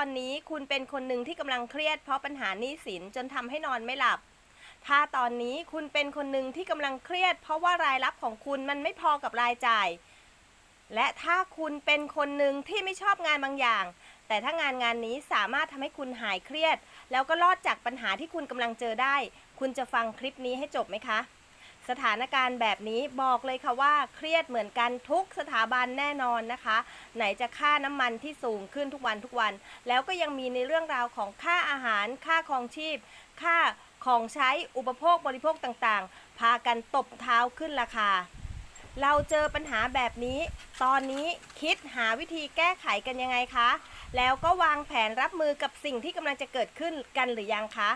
อนนี้คุณเป็นคนหนึ่งที่กำลังเครียดเพราะปัญหาหนี้สินจนทำให้นอนไม่หลับ ถ้าตอนนี้คุณเป็นคนหนึ่งที่กำลังเครียด เพราะว่ารายรับของคุณมันไม่พอกับรายจ่าย และถ้าคุณเป็นคนหนึ่งที่ไม่ชอบงานบางอย่าง แต่ถ้างานงานนี้สามารถทำให้คุณหายเครียด แล้วก็รอดจากปัญหาที่คุณกำลังเจอได้ คุณจะฟังคลิปนี้ให้จบไหมคะ สถานการณ์แบบนี้บอกเลยค่ะว่าเครียดเหมือนกันทุกสถาบันแน่นอนนะคะ ไหนจะค่าน้ำมันที่สูงขึ้นทุกวันทุกวัน แล้วก็ยังมีในเรื่องราวของค่าอาหาร ค่าครองชีพ ค่าของใช้อุปโภคบริโภคต่างๆ พากันตบเท้าขึ้นราคา เราเจอปัญหาแบบนี้ ตอนนี้คิดหาวิธีแก้ไขกันยังไงคะ แล้วก็วางแผนรับมือกับสิ่งที่กำลังจะเกิดขึ้นกันหรือยังคะ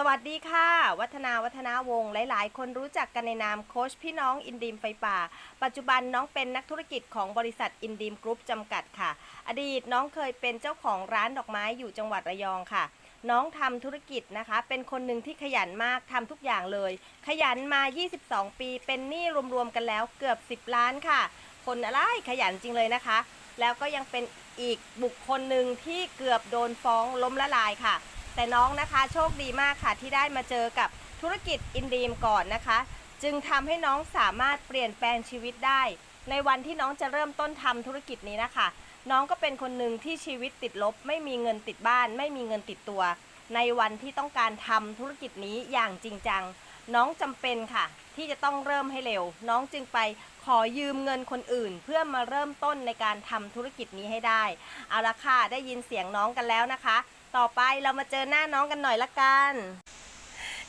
สวัสดีค่ะ วัฒนาวัฒนาวงศ์หลาย ๆ คนรู้จักกันในนามโค้ชพี่น้องอินดีมไฟป่า ปัจจุบันน้องเป็นนักธุรกิจของบริษัทอินดีมกรุ๊ปจำกัดค่ะ อดีตน้องเคยเป็นเจ้าของร้านดอกไม้อยู่จังหวัดระยองค่ะ น้องทำธุรกิจนะคะ เป็นคนหนึ่งที่ขยันมากทำทุกอย่างเลย ขยันมา 22 ปี เป็นหนี้รวม ๆ กันแล้วเกือบ 10 ล้านค่ะ คนอะไรขยันจริงเลยนะคะ แล้วก็ยังเป็นอีกบุคคลหนึ่งที่เกือบโดนฟ้องล้มละลายค่ะ แต่น้องนะคะโชคดีมากค่ะที่ได้มาเจอกับธุรกิจอินดีมก่อนนะคะ จึงทำให้น้องสามารถเปลี่ยนแปลงชีวิตได้ ในวันที่น้องจะเริ่มต้นทำธุรกิจนี้นะคะ น้องก็เป็นคนหนึ่งที่ชีวิตติดลบ ไม่มีเงินติดบ้าน ไม่มีเงินติดตัว ในวันที่ต้องการทำธุรกิจนี้อย่างจริงจัง น้องจำเป็นค่ะ ที่จะต้องเริ่มให้เร็ว น้องจึงไปขอยืมเงินคนอื่น เพื่อมาเริ่มต้นในการทำธุรกิจนี้ให้ได้ เอาละค่ะได้ยินเสียงน้องกันแล้วนะคะ ต่อไปเรามาเจอหน้าน้องกันหน่อยละกัน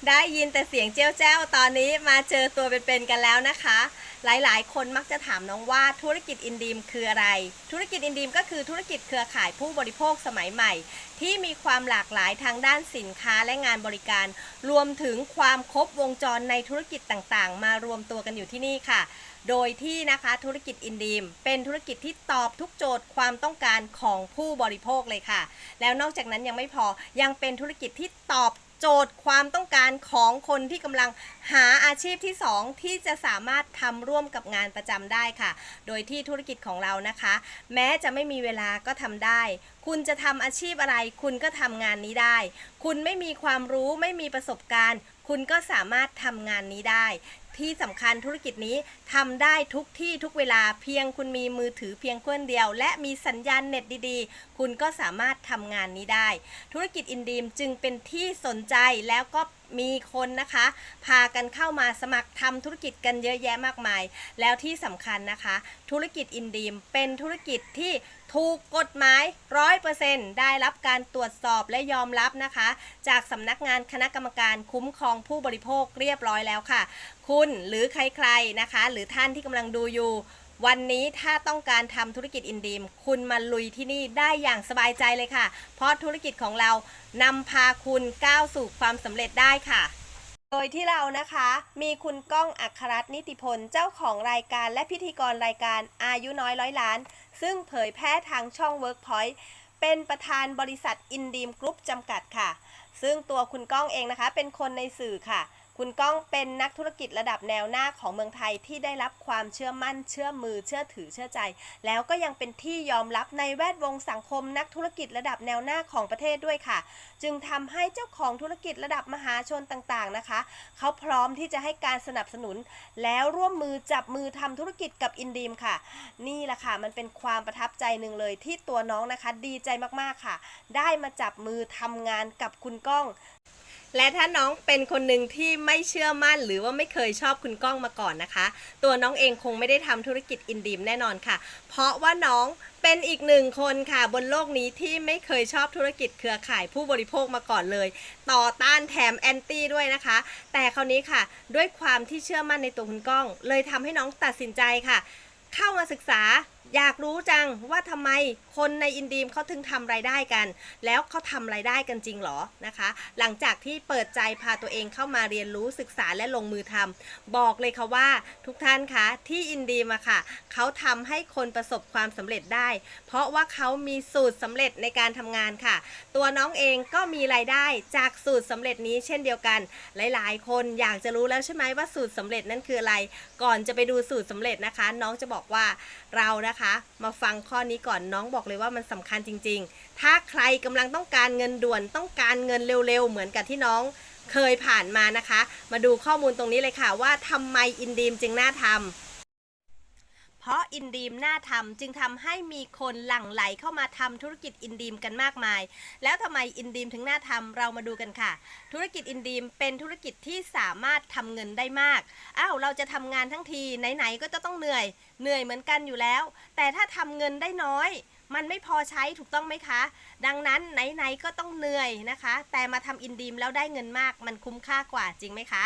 ได้ยินแต่เสียงเจ้าเจ้าตอนนี้มาเจอตัวเป็นๆกันแล้วนะคะ หลายๆ คนมักจะถามน้องว่าธุรกิจอินดีมคืออะไร ธุรกิจอินดีมก็คือธุรกิจเครือข่ายผู้บริโภคสมัยใหม่ ที่มีความหลากหลายทางด้านสินค้าและงานบริการ รวมถึงความครบวงจรในธุรกิจต่างๆ มารวมตัวกันอยู่ที่นี่ค่ะ โดยที่นะคะธุรกิจอินดีมเป็นธุรกิจที่ตอบทุกโจทย์ความต้องการของผู้บริโภคเลยค่ะ แล้วนอกจากนั้นยังไม่พอยังเป็นธุรกิจที่ตอบ โจทย์ความต้องการของคนที่กำลังหาอาชีพที่ 2 ที่จะสามารถทำร่วมกับงานประจำได้ค่ะ โดยที่ธุรกิจของเรานะคะ แม้จะไม่มีเวลาก็ทำได้ คุณจะทำอาชีพอะไร คุณก็ทำงานนี้ได้ คุณไม่มีความรู้ไม่มีประสบการณ์ คุณก็สามารถทำงานนี้ได้ ที่สำคัญธุรกิจนี้ทำได้ทุกที่ทุกเวลาเพียงคุณมีมือถือเพียงเครื่องเดียว และมีสัญญาณเน็ตดีๆ คุณก็สามารถทำงานนี้ได้ ธุรกิจอินดีมจึงเป็นที่สนใจแล้วก็ มีคนนะคะ พากันเข้ามาสมัครทำธุรกิจกันเยอะแยะมากมาย แล้วที่สำคัญนะคะ ธุรกิจอินดีมเป็นธุรกิจที่ถูกกฎหมายร้อยเปอร์เซ็นได้รับการตรวจสอบและยอมรับนะคะ จากสำนักงานคณะกรรมการคุ้มครองผู้บริโภคเรียบร้อยแล้วค่ะ คุณหรือใครๆนะคะ หรือท่านที่กำลังดูอยู่ วันนี้ถ้าต้องการทำธุรกิจอินดีม คุณมาลุยที่นี่ได้อย่างสบายใจเลยค่ะ เพราะธุรกิจของเรานำพาคุณก้าวสู่ความสำเร็จได้ค่ะ โดยที่เรานะคะมีคุณก้องอัครรัตน์นิติพลเจ้าของรายการและพิธีกรรายการอายุน้อยร้อยล้าน ซึ่งเผยแพร่ทางช่อง Workpoint เป็นประธานบริษัทอินดีมกรุ๊ปจำกัดค่ะ ซึ่งตัวคุณก้องเองนะคะ เป็นคนในสื่อค่ะ คุณก้องเป็นนักธุรกิจระดับแนวหน้าของเมืองไทยที่ได้รับความเชื่อมั่น เชื่อมือ เชื่อถือเชื่อใจ แล้วก็ยังเป็นที่ยอมรับในแวดวงสังคมนักธุรกิจระดับแนวหน้าของประเทศด้วยค่ะ จึงทำให้เจ้าของธุรกิจระดับมหาชนต่างๆนะคะ เขาพร้อมที่จะให้การสนับสนุน แล้วร่วมมือจับมือทำธุรกิจกับอินดีมค่ะ นี่แหละค่ะมันเป็นความประทับใจหนึ่งเลยที่ตัวน้องนะคะ ดีใจมากๆค่ะ ได้มาจับมือทำงานกับคุณก้อง และถ้าน้องเป็นคนหนึ่งที่ไม่เชื่อมั่น หรือว่าไม่เคยชอบคุณก้องมาก่อนนะคะ ตัวน้องเองคงไม่ได้ทำธุรกิจอินดีมแน่นอนค่ะ เพราะว่าน้องเป็นอีกหนึ่งคนค่ะ บนโลกนี้ที่ไม่เคยชอบธุรกิจเครือข่ายผู้บริโภคมาก่อนเลย ต่อต้านแถมแอนตี้ด้วยนะคะ แต่คราวนี้ค่ะ ด้วยความที่เชื่อมั่นในตัวคุณก้อง เลยทำให้น้องตัดสินใจค่ะ เข้ามาศึกษาอยากรู้จังว่าทำไมคนในอินดีมเขาถึงทำรายได้กัน แล้วเขาทำรายได้กันจริงหรอนะคะ หลังจากที่เปิดใจพาตัวเองเข้ามาเรียนรู้ศึกษาและลงมือทำบอกเลยค่ะว่าทุกท่านคะที่อินดีมอะค่ะเขาทำให้คนประสบความสำเร็จได้ เพราะว่าเขามีสูตรสำเร็จในการทำงานค่ะ ตัวน้องเองก็มีรายได้จากสูตรสำเร็จนี้เช่นเดียวกัน หลาย ๆ คนอยากจะรู้แล้วใช่ไหมว่าสูตรสำเร็จนั้นคืออะไร ก่อนจะไปดูสูตรสำเร็จนะคะ น้องจะบอกว่าเรานะนะคะ มาฟังข้อนี้ก่อนน้องบอกเลยว่ามันสำคัญจริง ๆ ถ้าใครกำลังต้องการเงินด่วนต้องการเงินเร็วๆ เหมือนกับที่น้องเคยผ่านมานะคะ มาดูข้อมูลตรงนี้เลยค่ะว่าทำไมอินดีมจึงน่าทำเพ ราะอินดีมน่าทำจึงทำให้มีคนหลั่งไหลเข้ามาทำธุรกิจอินดีมกันมากมาย แล้วทำไมอินดีมถึงน่าทำเรามาดูกันค่ะ ธุรกิจอินดีมเป็นธุรกิจที่สามารถทำเงินได้มากอ้าวเราจะทำงานทั้งทีไหนๆก็จะต้องเหนื่อย เหนื่อยเหมือนกันอยู่แล้ว แต่ถ้าทำเงินได้น้อยมันไม่พอใช้ถูกต้องไหมคะ ดังนั้นไหนๆก็ต้องเหนื่อยนะคะ แต่มาทำอินดีมแล้วได้เงินมาก มันคุ้มค่ากว่าจริงไหมคะ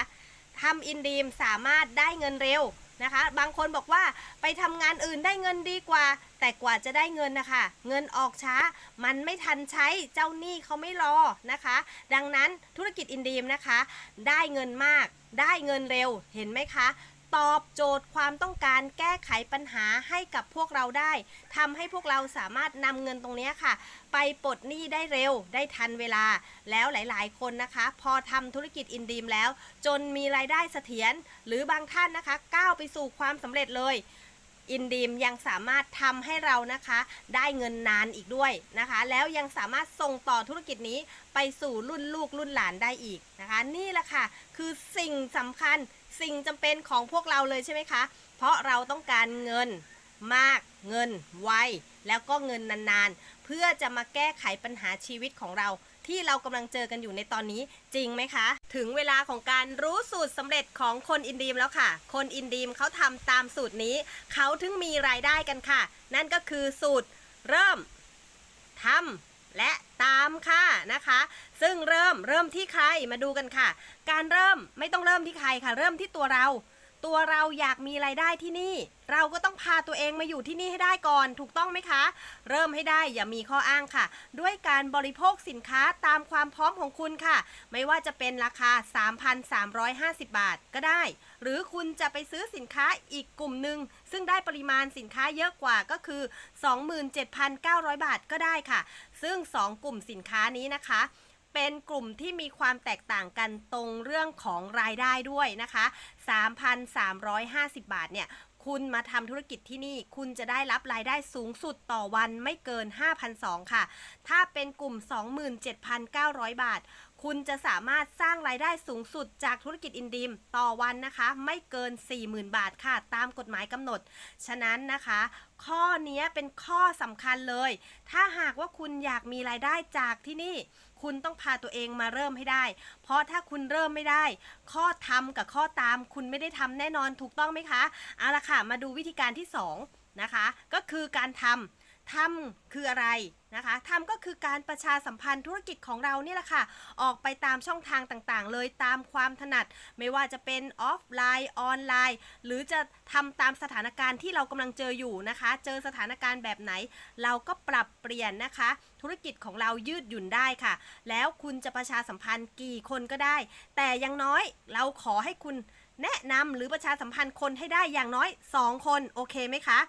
ทำอินดีมสามารถได้เงินเร็ว นะคะ บางคนบอกว่าไปทำงานอื่นได้เงินดีกว่า แต่กว่าจะได้เงินนะคะ เงินออกช้า มันไม่ทันใช้ เจ้าหนี้เขาไม่รอนะคะ ดังนั้นธุรกิจอินดีมนะคะ ได้เงินมาก ได้เงินเร็ว เห็นไหมคะ ตอบโจทย์ความต้องการแก้ไขปัญหาให้กับพวกเราได้ทำให้พวกเราสามารถนำเงินตรงนี้ค่ะ ไปปลดหนี้ได้เร็วได้ทันเวลา แล้วหลาย ๆ คนนะคะ พอทำธุรกิจอินดีมแล้ว จนมีรายได้เสถียรหรือบางท่านนะคะก้าวไปสู่ความสำเร็จเลยอินดีมยังสามารถทำให้เรานะคะ ได้เงินนานอีกด้วยนะคะ แล้วยังสามารถส่งต่อธุรกิจนี้ไปสู่รุ่นลูกรุ่นหลานได้อีกนะคะ นี่แหละค่ะ คือสิ่งสำคัญ สิ่งจำเป็นของพวกเราเลยใช่ไหมคะ เพราะเราต้องการเงินมากเงินไวแล้วก็เงินนานๆ เพื่อจะมาแก้ไขปัญหาชีวิตของเรา ที่เรากำลังเจอกันอยู่ในตอนนี้จริงไหมคะ ถึงเวลาของการรู้สูตรสำเร็จของคนอินดีมแล้วค่ะ คนอินดีมเขาทำตามสูตรนี้ เขาถึงมีรายได้กันค่ะ นั่นก็คือสูตรเริ่มทำ และตามค่ะนะคะ ซึ่งเริ่มเริ่มที่ใครมาดูกันค่ะ การเริ่มไม่ต้องเริ่มที่ใครค่ะ เริ่มที่ตัวเรา ตัวเราอยากมีรายได้ที่นี่ เราก็ต้องพาตัวเองมาอยู่ที่นี่ให้ได้ก่อน ถูกต้องไหมคะ เริ่มให้ได้อย่ามีข้ออ้างค่ะ ด้วยการบริโภคสินค้าตามความพร้อมของคุณค่ะ ไม่ว่าจะเป็นราคา 3,350 บาทก็ได้ หรือคุณจะไปซื้อสินค้าอีกกลุ่มหนึ่งซึ่งได้ปริมาณสินค้าเยอะกว่าก็คือ 27,900 บาทก็ได้ค่ะ ซึ่ง 2 กลุ่มสินค้านี้นะคะเป็นกลุ่มที่มีความแตกต่างกันตรงเรื่องของรายได้ด้วยนะคะ 3,350 บาทเนี่ย คุณมาทำธุรกิจที่นี่ คุณจะได้รับรายได้สูงสุดต่อวันไม่เกิน 5,200 ค่ะ ถ้าเป็นกลุ่ม 27,900 บาท คุณจะสามารถสร้างรายได้สูงสุดจากธุรกิจอินดีมต่อวันนะคะ ไม่เกิน 40,000 บาทค่ะ ตามกฎหมายกำหนด ฉะนั้นนะคะ ข้อนี้เป็นข้อสำคัญเลย ถ้าหากว่าคุณอยากมีรายได้จากที่นี่ คุณต้องพาตัวเองมาเริ่มให้ได้ เพราะถ้าคุณเริ่มไม่ได้ ข้อทำกับข้อตาม คุณไม่ได้ทำแน่นอนถูกต้องไหมคะ เอาละค่ะ มาดูวิธีการที่สองนะคะ ก็คือการทำ ทำคืออะไรนะคะทำก็คือการประชาสัมพันธ์ธุรกิจของเราเนี่ยแหละค่ะ ออกไปตามช่องทางต่างๆ เลยตามความถนัด ไม่ว่าจะเป็นออฟไลน์ออนไลน์ หรือจะทำตามสถานการณ์ที่เรากำลังเจออยู่นะคะ เจอสถานการณ์แบบไหน เราก็ปรับเปลี่ยนนะคะ ธุรกิจของเรายืดหยุ่นได้ค่ะ แล้วคุณจะประชาสัมพันธ์กี่คนก็ได้ แต่ยังน้อยเราขอให้คุณแนะนำหรือประชาสัมพันธ์คนให้ได้อย่างน้อย 2 คนโอเคไหมคะ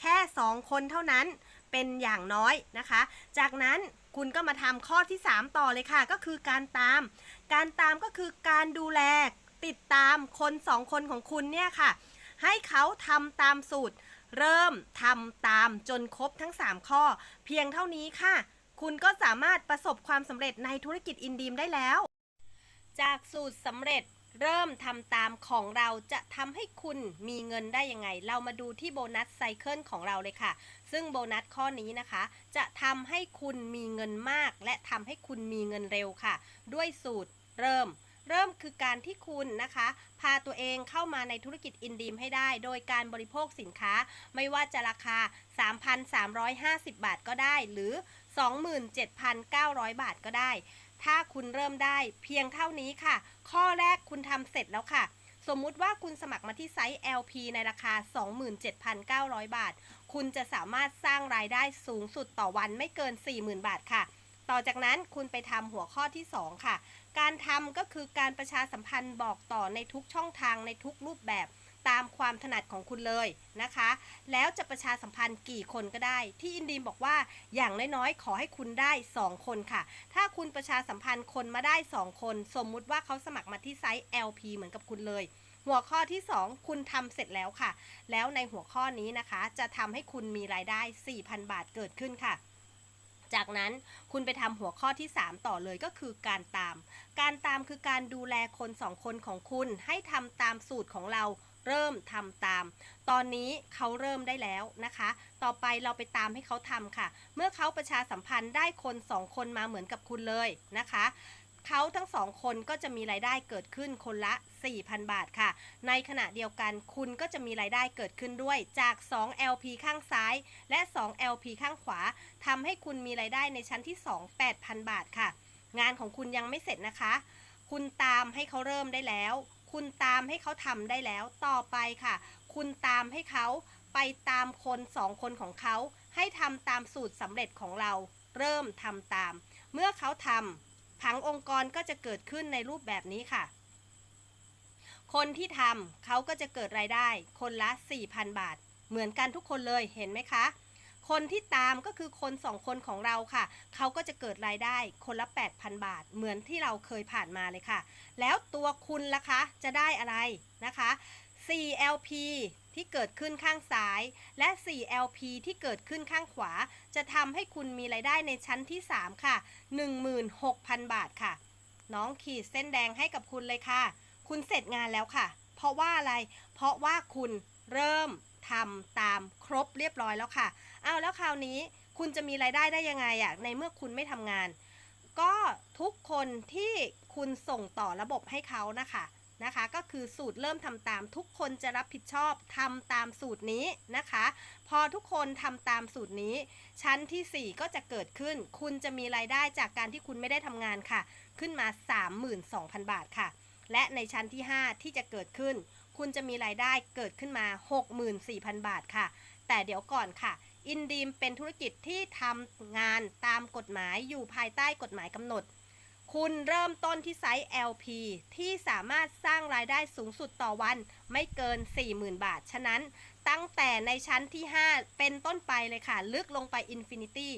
แค่ 2 คนเท่านั้น เป็นอย่างน้อยนะคะ จากนั้นคุณก็มาทำข้อที่ 3 ต่อเลยค่ะ ก็คือการตาม การตามก็คือการดูแลติดตามคน 2 คนของคุณเนี่ยค่ะ ให้เขาทำตามสูตร เริ่มทำตามจนครบทั้ง 3 ข้อ เพียงเท่านี้ค่ะ คุณก็สามารถประสบความสำเร็จในธุรกิจอินดีมได้แล้ว จากสูตรสำเร็จ เริ่มทำตามของเราจะทำให้คุณมีเงินได้ยังไง เรามาดูที่โบนัสไซเคิลของเราเลยค่ะ ซึ่งโบนัสข้อนี้นะคะ จะทำให้คุณมีเงินมาก และทำให้คุณมีเงินเร็วค่ะ ด้วยสูตรเริ่ม เริ่มคือการที่คุณนะคะ พาตัวเองเข้ามาในธุรกิจอินดีมให้ได้ โดยการบริโภคสินค้า ไม่ว่าจะราคา 3,350 บาทก็ได้ หรือ 27,900 บาทก็ได้ ถ้าคุณเริ่มได้เพียงเท่านี้ค่ะ ข้อแรกคุณทำเสร็จแล้วค่ะ สมมุติว่าคุณสมัครมาที่ไซต์ LP ในราคา 27,900 บาท คุณจะสามารถสร้างรายได้สูงสุดต่อวันไม่เกิน 40,000 บาทค่ะ ต่อจากนั้นคุณไปทำหัวข้อที่ 2 ค่ะ การทำก็คือการประชาสัมพันธ์บอกต่อในทุกช่องทางในทุกรูปแบบ ตามความถนัดของคุณเลยนะคะ แล้วจะประชาสัมพันธ์กี่คนก็ได้ ที่อินดีมบอกว่าอย่างน้อยๆ ขอให้คุณได้ 2 คนค่ะ ถ้าคุณประชาสัมพันธ์คนมาได้ 2 คน สมมุติว่าเขาสมัครมาที่ไซต์ LP เหมือนกับคุณเลย หัวข้อที่ 2 คุณทำเสร็จแล้วค่ะ แล้วในหัวข้อนี้นะคะ จะทำให้คุณมีรายได้ 4,000 บาทเกิดขึ้นค่ะจากนั้นคุณไปทำหัวข้อที่ 3 ต่อเลยก็คือการตาม การตามคือการดูแลคนสองคนของคุณให้ทำตามสูตรของเรา เริ่มทำตาม ตอนนี้เขาเริ่มได้แล้วนะคะ ต่อไปเราไปตามให้เขาทำค่ะ เมื่อเขาประชาสัมพันธ์ได้คนสองคนมาเหมือนกับคุณเลยนะคะเขาทั้งสองคนก็จะมีรายได้เกิดขึ้นคนละ 4,000 บาทค่ะ ในขณะเดียวกันคุณก็จะมีรายได้เกิดขึ้นด้วยจาก 2 LP ข้างซ้าย และ 2 LP ข้างขวาทำให้คุณมีรายได้ในชั้นที่ 2 8,000 บาทค่ะ งานของคุณยังไม่เสร็จนะคะ คุณตามให้เขาเริ่มได้แล้ว คุณตามให้เขาทำได้แล้วต่อไปค่ะ คุณตามให้เขาไปตามคนสองคนของเขา ให้ทำตามสูตรสำเร็จของเรา เริ่มทำตาม เมื่อเขาทำผังองค์กรก็จะเกิดขึ้นในรูปแบบนี้ค่ะ คนที่ทำเขาก็จะเกิดรายได้ คนละ 4,000 บาท เหมือนกันทุกคนเลยเห็นไหมคะ คนที่ตามก็คือคนสองคนของเราค่ะ เขาก็จะเกิดรายได้คนละ 8,000 บาท เหมือนที่เราเคยผ่านมาเลยค่ะ แล้วตัวคุณล่ะคะ จะได้อะไรนะคะ 4LP ที่เกิดขึ้นข้างซ้าย และ 4LP ที่เกิดขึ้นข้างขวา จะทำให้คุณมีรายได้ในชั้นที่ 3 ค่ะ 16,000 บาทค่ะ น้องขีดเส้นแดงให้กับคุณเลยค่ะ คุณเสร็จงานแล้วค่ะ เพราะว่าอะไร เพราะว่าคุณเริ่มทำตามครบเรียบร้อยแล้วค่ะ เอาแล้วคราวนี้คุณจะมีรายได้ได้ยังไงอะในเมื่อคุณไม่ทำงาน ก็ทุกคนที่คุณส่งต่อระบบให้เขานะคะนะคะก็คือสูตรเริ่มทำตาม ทุกคนจะรับผิดชอบทำตามสูตรนี้นะคะ พอทุกคนทำตามสูตรนี้ ชั้นทีสี่ 4 ก็จะเกิดขึ้น คุณจะมีรายได้จากการที่คุณไม่ได้ทำงานค่ะ ขึ้นมา 32,000 บาทค่ะ และในชั้นที่ 5 ที่จะเกิดขึ้น คุณจะมีรายได้เกิดขึ้นมา 64,000 บาทค่ะ แต่เดี๋ยวก่อนค่ะ อินดีมเป็นธุรกิจที่ทำงานตามกฎหมายอยู่ภายใต้กฎหมายกำหนด คุณเริ่มต้นที่ไซส์ LP ที่สามารถสร้างรายได้สูงสุดต่อวันไม่เกิน 40,000 บาท ฉะนั้นตั้งแต่ในชั้นที่ 5 เป็นต้นไปเลยค่ะ ลึกลงไป Infinity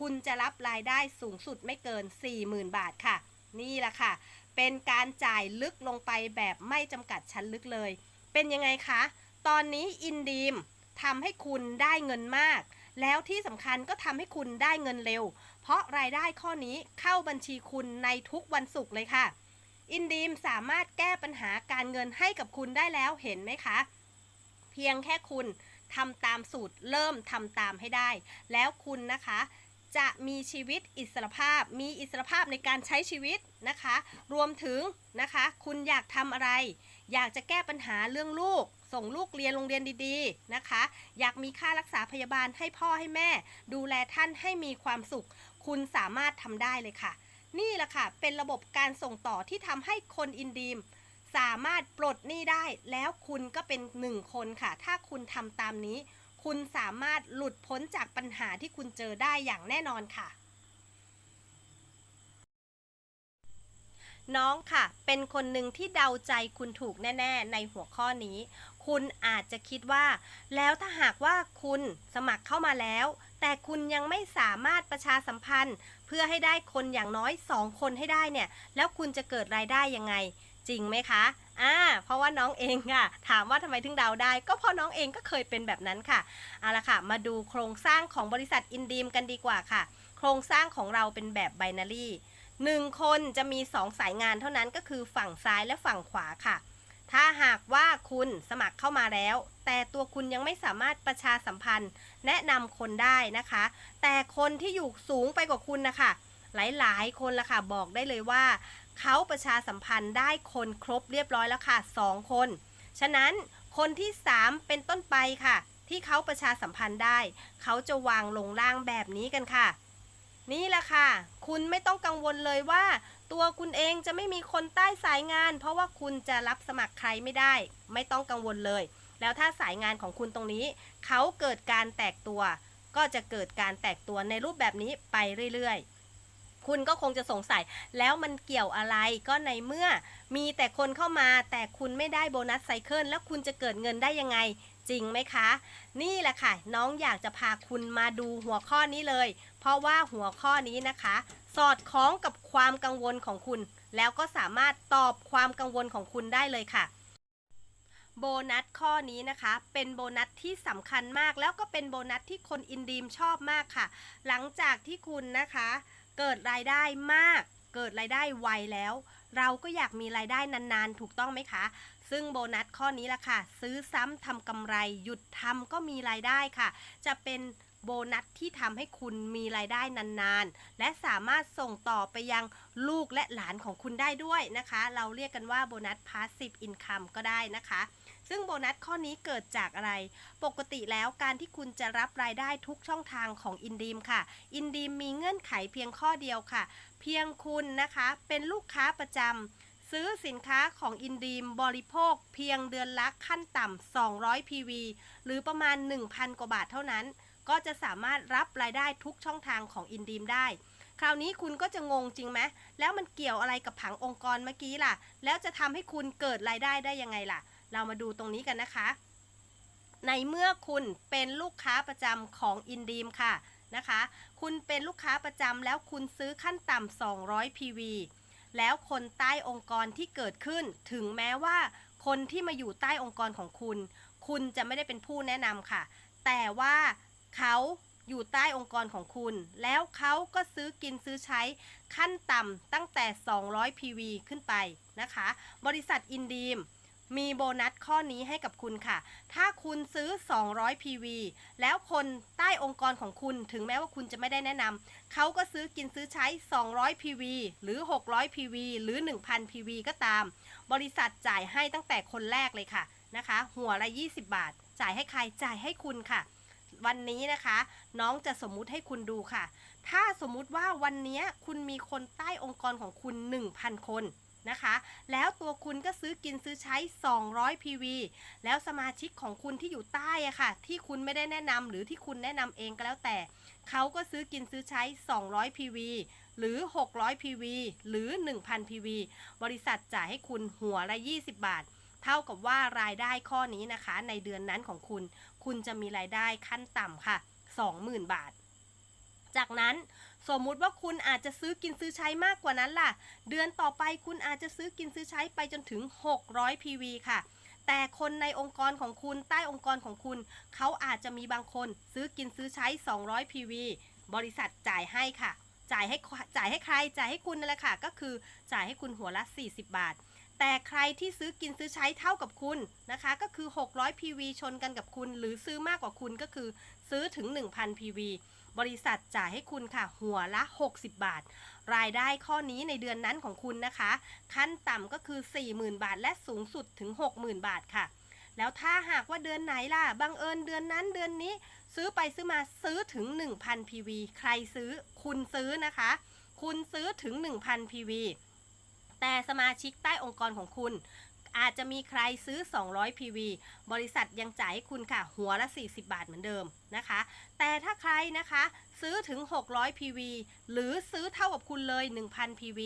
คุณจะรับรายได้สูงสุดไม่เกิน 40,000 บาทค่ะ นี่แหละค่ะ เป็นการจ่ายลึกลงไปแบบไม่จำกัดชั้นลึกเลย เป็นยังไงคะ ตอนนี้อินดีมทำให้คุณได้เงินมาก แล้วที่สำคัญก็ทำให้คุณได้เงินเร็ว เพราะรายได้ข้อนี้เข้าบัญชีคุณในทุกวันศุกร์เลยค่ะ อินดีมสามารถแก้ปัญหาการเงินให้กับคุณได้แล้วเห็นไหมคะ เพียงแค่คุณทำตามสูตรเริ่มทำตามให้ได้ แล้วคุณนะคะจะมีชีวิตอิสรภาพ มีอิสรภาพในการใช้ชีวิตนะคะ รวมถึงนะคะ คุณอยากทำอะไร อยากจะแก้ปัญหาเรื่องลูก ส่งลูกเรียนโรงเรียนดีๆนะคะ อยากมีค่ารักษาพยาบาลให้พ่อให้แม่ ดูแลท่านให้มีความสุข คุณสามารถทำได้เลยค่ะ นี่แหละค่ะ เป็นระบบการส่งต่อที่ทำให้คนอินดีมสามารถปลดหนี้ได้ แล้วคุณก็เป็นหนึ่งคนค่ะ ถ้าคุณทำตามนี้ คุณสามารถหลุดพ้นจากปัญหาที่คุณเจอได้อย่างแน่นอนค่ะน้องค่ะ เป็นคนหนึ่งที่เดาใจคุณถูกแน่ ๆ ในหัวข้อนี้ คุณอาจจะคิดว่า แล้วถ้าหากว่าคุณสมัครเข้ามาแล้ว แต่คุณยังไม่สามารถประชาสัมพันธ์ เพื่อให้ได้คนอย่างน้อย 2 คนให้ได้เนี่ย แล้วคุณจะเกิดรายได้ยังไง จริงไหมคะอ่าเพราะว่าน้องเองค่ะ ถามว่าทำไมถึงเดาได้ ก็เพราะน้องเองก็เคยเป็นแบบนั้นค่ะเอาละค่ะ มาดูโครงสร้างของบริษัทอินดีมกันดีกว่าค่ะ โครงสร้างของเราเป็นแบบไบนารีหนึ่งคนจะมี 2 สายงานเท่านั้นก็คือฝั่งซ้ายและฝั่งขวาค่ะ ถ้าหากว่าคุณสมัครเข้ามาแล้ว แต่ตัวคุณยังไม่สามารถประชาสัมพันธ์ แนะนำคนได้นะคะ แต่คนที่อยู่สูงไปกว่าคุณนะคะหลายๆ คนละค่ะบอกได้เลยว่า เขาประชาสัมพันธ์ได้คนครบเรียบร้อยแล้วค่ะ 2 คน ฉะนั้นคนที่ 3 เป็นต้นไปค่ะ ที่เขาประชาสัมพันธ์ได้ เขาจะวางลงล่างแบบนี้กันค่ะ นี่แหละค่ะ คุณไม่ต้องกังวลเลยว่า ตัวคุณเองจะไม่มีคนใต้สายงาน เพราะว่าคุณจะรับสมัครใครไม่ได้ ไม่ต้องกังวลเลย แล้วถ้าสายงานของคุณตรงนี้ เขาเกิดการแตกตัว ก็จะเกิดการแตกตัวในรูปแบบนี้ไปเรื่อยๆคุณก็คงจะสงสัยแล้วมันเกี่ยวอะไรก็ในเมื่อมีแต่คนเข้ามาแต่คุณไม่ได้โบนัสไซเคิลแล้วคุณจะเกิดเงินได้ยังไง จริงไหมคะ นี่แหละค่ะ น้องอยากจะพาคุณมาดูหัวข้อนี้เลย เพราะว่าหัวข้อนี้นะคะ สอดคล้องกับความกังวลของคุณ แล้วก็สามารถตอบความกังวลของคุณได้เลยค่ะ โบนัสข้อนี้นะคะ เป็นโบนัสที่สำคัญมาก แล้วก็เป็นโบนัสที่คนอินดีมชอบมากค่ะ หลังจากที่คุณนะคะ เกิดรายได้มาก เกิดรายได้ไวแล้ว เราก็อยากมีรายได้นานๆ ถูกต้องไหมคะ ซึ่งโบนัสข้อนี้ละค่ะ ซื้อซ้ำทำกำไร หยุดทำก็มีรายได้ค่ะ จะเป็น โบนัสที่ทำให้คุณมีรายได้นานๆ และสามารถส่งต่อไปยังลูกและหลานของคุณได้ด้วยนะคะ เราเรียกกันว่าโบนัส passive income ก็ได้นะคะ ซึ่งโบนัสข้อนี้เกิดจากอะไร ปกติแล้วการที่คุณจะรับรายได้ทุกช่องทางของอินดีมค่ะ อินดีมมีเงื่อนไขเพียงข้อเดียวค่ะ เพียงคุณนะคะเป็นลูกค้าประจำซื้อสินค้าของอินดีมบริโภคเพียงเดือนละขั้นต่ำ 200 PV หรือประมาณ 1,000 กว่าบาทเท่านั้น ก็จะสามารถรับรายได้ทุกช่องทางของอินดีมได้ คราวนี้คุณก็จะงงจริงไหมแล้วมันเกี่ยวอะไรกับผังองค์กรเมื่อกี้ล่ะ แล้วจะทำให้คุณเกิดรายได้ได้ยังไงล่ะ เรามาดูตรงนี้กันนะคะ ในเมื่อคุณเป็นลูกค้าประจำของอินดีมค่ะนะคะ คุณเป็นลูกค้าประจำแล้วคุณซื้อขั้นต่ำ200 PV แล้วคนใต้องค์กรที่เกิดขึ้น ถึงแม้ว่าคนที่มาอยู่ใต้องค์กรของคุณ คุณจะไม่ได้เป็นผู้แนะนำค่ะ แต่ว่า เขาอยู่ใต้องค์กรของคุณ แล้วเขาก็ซื้อกินซื้อใช้ขั้นต่ำตั้งแต่ 200 PV ขึ้นไปนะคะ บริษัทอินดีมมีโบนัสข้อนี้ให้กับคุณค่ะ ถ้าคุณซื้อ 200 PV แล้วคนใต้องค์กรของคุณ ถึงแม้ว่าคุณจะไม่ได้แนะนำ เขาก็ซื้อกินซื้อใช้ 200 PV หรือ 600 PV หรือ 1,000 PV ก็ตาม บริษัทจ่ายให้ตั้งแต่คนแรกเลยค่ะนะคะ หัวละ 20 บาท จ่ายให้ใคร จ่ายให้คุณค่ะ วันนี้นะคะ น้องจะสมมุติให้คุณดูค่ะ ถ้าสมมุติว่าวันนี้คุณมีคนใต้องค์กรของคุณ 1,000 คนนะคะ แล้วตัวคุณก็ซื้อกินซื้อใช้ 200 PV แล้วสมาชิกของคุณที่อยู่ใต้อะค่ะ ที่คุณไม่ได้แนะนำหรือที่คุณแนะนำเองก็แล้วแต่ เขาก็ซื้อกินซื้อใช้ 200 PV หรือ 600 PV หรือ 1,000 PV บริษัทจ่ายให้คุณหัวละ 20 บาท เท่ากับว่ารายได้ข้อนี้นะคะ ในเดือนนั้นของคุณ คุณจะมีรายได้ขั้นต่ำค่ะ 20,000 บาท จากนั้นสมมุติว่าคุณอาจจะซื้อกินซื้อใช้มากกว่านั้นล่ะ เดือนต่อไปคุณอาจจะซื้อกินซื้อใช้ไปจนถึง 600 PV ค่ะแต่คนในองค์กรของคุณใต้องค์กรของคุณ เขาอาจจะมีบางคนซื้อกินซื้อใช้ 200 PV บริษัทจ่ายให้ค่ะ จ่ายให้จ่ายให้ใคร จ่ายให้คุณนั่นแหละค่ะ ก็คือจ่ายให้คุณหัวละ 40 บาท แต่ใครที่ซื้อกินซื้อใช้เท่ากับคุณนะคะ ก็คือ 600 PV ชนกันกับคุณ หรือซื้อมากกว่าคุณก็คือซื้อถึง 1,000 PV บริษัทจ่ายให้คุณค่ะ หัวละ 60 บาท รายได้ข้อนี้ในเดือนนั้นของคุณนะคะ ขั้นต่ำก็คือ 40,000 บาท และสูงสุดถึง 60,000 บาทค่ะ แล้วถ้าหากว่าเดือนไหนล่ะบังเอิญเดือนนั้นเดือนนี้ ซื้อไปซื้อมาซื้อถึง 1,000 PV ใครซื้อคุณซื้อนะคะ คุณซื้อถึง 1,000 PV แต่สมาชิกใต้องค์กรของคุณ อาจจะมีใครซื้อ 200 PV บริษัทยังจ่ายให้คุณค่ะ หัวละ 40 บาทเหมือนเดิมนะคะ แต่ถ้าใครนะคะซื้อถึง 600 PV หรือซื้อเท่ากับคุณเลย 1,000 PV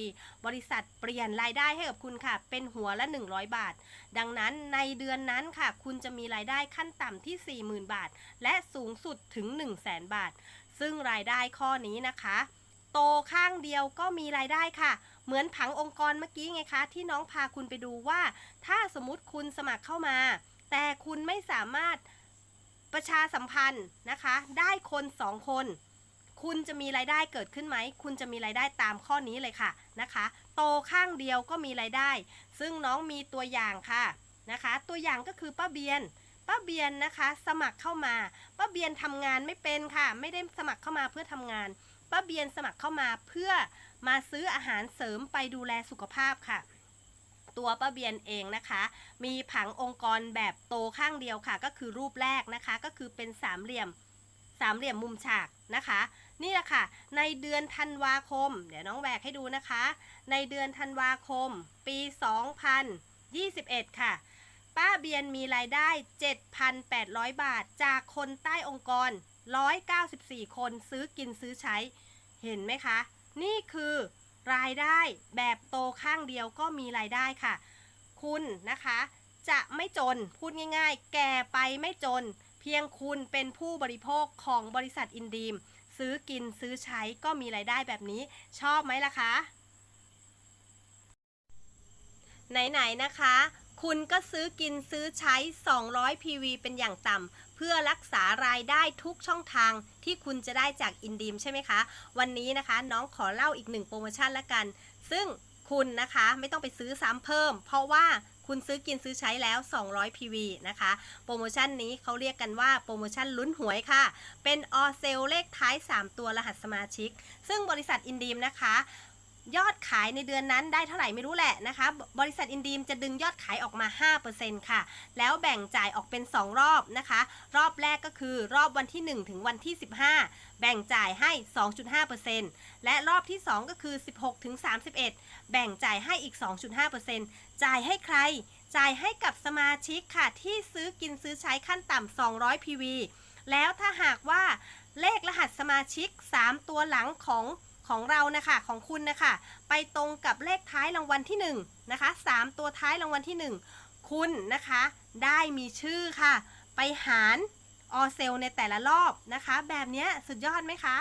บริษัทเปลี่ยนรายได้ให้กับคุณค่ะ เป็นหัวละ 100 บาท ดังนั้นในเดือนนั้นค่ะ คุณจะมีรายได้ขั้นต่ำที่ 40,000 บาท และสูงสุดถึง 100,000 บาท ซึ่งรายได้ข้อนี้นะคะ โตข้างเดียวก็มีรายได้ค่ะ เหมือนผังองค์กรเมื่อกี้ไงคะ ที่น้องพาคุณไปดูว่า ถ้าสมมติคุณสมัครเข้ามา แต่คุณไม่สามารถประชาสัมพันธ์นะคะ ได้คนสองคน คุณจะมีรายได้เกิดขึ้นไหม คุณจะมีรายได้ตามข้อนี้เลยค่ะนะคะ โตข้างเดียวก็มีรายได้ ซึ่งน้องมีตัวอย่างค่ะนะคะ ตัวอย่างก็คือป้าเบียนป้าเบียนนะคะ สมัครเข้ามาป้าเบียนทำงานไม่เป็นค่ะ ไม่ได้สมัครเข้ามาเพื่อทำงานป้าเบียนสมัครเข้ามาเพื่อ มาซื้ออาหารเสริมไปดูแลสุขภาพค่ะ ตัวป้าเบียนเองนะคะ มีผังองค์กรแบบโตข้างเดียวค่ะ ก็คือรูปแรกนะคะ ก็คือเป็นสามเหลี่ยมสามเหลี่ยมมุมฉากนะคะ นี่แหละค่ะ ในเดือนธันวาคม เดี๋ยวน้องแบกให้ดูนะคะ ในเดือนธันวาคม ปี 2021 ค่ะ ป้าเบียนมีรายได้ 7,800 บาท จากคนใต้องค์กร 194 คนซื้อกินซื้อใช้ เห็นไหมคะ นี่คือรายได้แบบโตข้างเดียวก็มีรายได้ค่ะ คุณนะคะ จะไม่จนพูดง่าย ๆ แก่ไปไม่จน เพียงคุณเป็นผู้บริโภคของบริษัทอินดีม ซื้อกินซื้อใช้ก็มีรายได้แบบนี้ ชอบไหมล่ะคะไหนๆนะคะ คุณก็ซื้อกินซื้อใช้ 200 PV เป็นอย่างต่ำเพื่อรักษารายได้ทุกช่องทาง ที่คุณจะได้จากอินดีมใช่ไหมคะ วันนี้นะคะ น้องขอเล่าอีกหนึ่งโปรโมชั่นละกัน ซึ่งคุณนะคะไม่ต้องไปซื้อซ้ำเพิ่ม เพราะว่าคุณซื้อกินซื้อใช้แล้ว 200 PV นะคะ โปรโมชั่นนี้เขาเรียกกันว่าโปรโมชั่นลุ้นหวยค่ะ เป็นออเซลเลขท้าย 3 ตัวรหัสสมาชิก ซึ่งบริษัทอินดีมนะคะ ยอดขายในเดือนนั้นได้เท่าไหร่ไม่รู้แหละนะคะ บริษัทอินดีมจะดึงยอดขายออกมา 5%ค่ะ แล้วแบ่งจ่ายออกเป็น 2 รอบนะคะ รอบแรกก็คือรอบวันที่ 1 ถึงวันที่ 15 แบ่งจ่ายให้ 2.5%และรอบที่ 2 ก็คือ 16 ถึง 31 แบ่งจ่ายให้อีก 2.5%จ่ายให้ใคร จ่ายให้กับสมาชิกค่ะ ที่ซื้อกินซื้อใช้ขั้นต่ำ 200 PV แล้วถ้าหากว่าเลขรหัสสมาชิก 3 ตัวหลังของ ของเรานะคะของคุณนะคะไปตรงกับเลขท้ายรางวัลที่1นะคะ3 ตัวท้ายรางวัลที่ 1 คุณนะคะได้มีชื่อค่ะ ไปหารออเซลในแต่ละรอบนะคะ แบบเนี้ยสุดยอดไหมคะ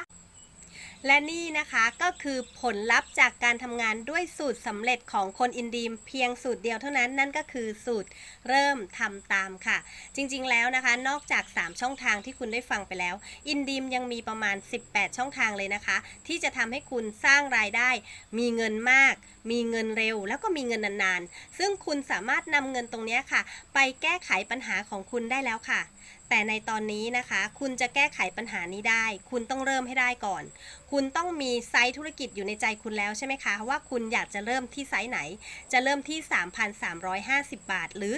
และนี่นะคะก็คือผลลัพธ์จากการทำงานด้วยสูตรสำเร็จของคนอินดีมเพียงสูตรเดียวเท่านั้นนั่นก็คือสูตรเริ่มทำตามค่ะ จริงๆแล้วนะคะ นอกจาก 3 ช่องทางที่คุณได้ฟังไปแล้ว อินดีมยังมีประมาณ 18 ช่องทางเลยนะคะ ที่จะทำให้คุณสร้างรายได้ มีเงินมาก มีเงินเร็ว แล้วก็มีเงินนานๆ ซึ่งคุณสามารถนำเงินตรงนี้ค่ะ ไปแก้ไขปัญหาของคุณได้แล้วค่ะ แต่ในตอนนี้นะคะ คุณจะแก้ไขปัญหานี้ได้ คุณต้องเริ่มให้ได้ก่อน คุณต้องมีไซต์ธุรกิจอยู่ในใจคุณแล้วใช่ไหมคะ ว่าคุณอยากจะเริ่มที่ไซต์ไหน จะเริ่มที่ 3,350 บาท หรือ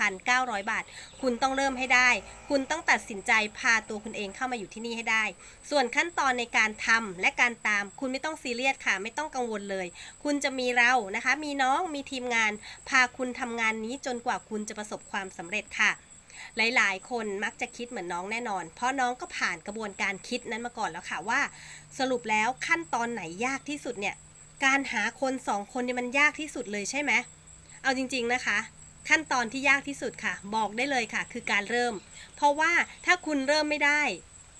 27,900 บาท คุณต้องเริ่มให้ได้ คุณต้องตัดสินใจพาตัวคุณเองเข้ามาอยู่ที่นี่ให้ได้ ส่วนขั้นตอนในการทำและการตาม คุณไม่ต้องซีเรียสค่ะ ไม่ต้องกังวลเลย คุณจะมีเรานะคะ มีน้องมีทีมงาน พาคุณทำงานนี้จนกว่าคุณจะประสบความสำเร็จค่ะ หลายๆ คนมักจะคิดเหมือนน้องแน่นอน เพราะน้องก็ผ่านกระบวนการคิดนั้นมาก่อนแล้วค่ะว่า สรุปแล้วขั้นตอนไหนยากที่สุดเนี่ย การหาคนสองคนเนี่ยมันยากที่สุดเลยใช่ไหมเอาจริง ๆ นะคะขั้นตอนที่ยากที่สุดค่ะ บอกได้เลยค่ะ คือการเริ่ม เพราะว่าถ้าคุณเริ่มไม่ได้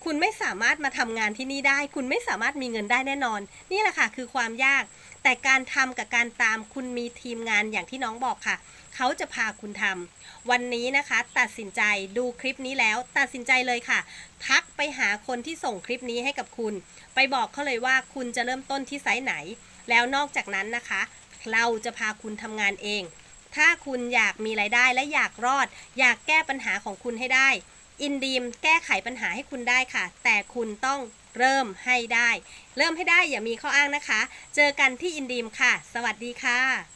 คุณไม่สามารถมาทำงานที่นี่ได้ คุณไม่สามารถมีเงินได้แน่นอน นี่แหละค่ะคือความยาก แต่การทำกับการตามคุณมีทีมงานอย่างที่น้องบอกค่ะ เขาจะพาคุณทำวันนี้นะคะ ตัดสินใจดูคลิปนี้แล้ว ตัดสินใจเลยค่ะ ทักไปหาคนที่ส่งคลิปนี้ให้กับคุณ ไปบอกเขาเลยว่าคุณจะเริ่มต้นที่ไซส์ไหน แล้วนอกจากนั้นนะคะ เราจะพาคุณทำงานเองถ้าคุณอยากมีรายได้และอยากรอด อยากแก้ปัญหาของคุณให้ได้ อินดีมแก้ไขปัญหาให้คุณได้ค่ะ แต่คุณต้องเริ่มให้ได้ เริ่มให้ได้อย่ามีข้ออ้างนะคะ เจอกันที่อินดีมค่ะ สวัสดีค่ะ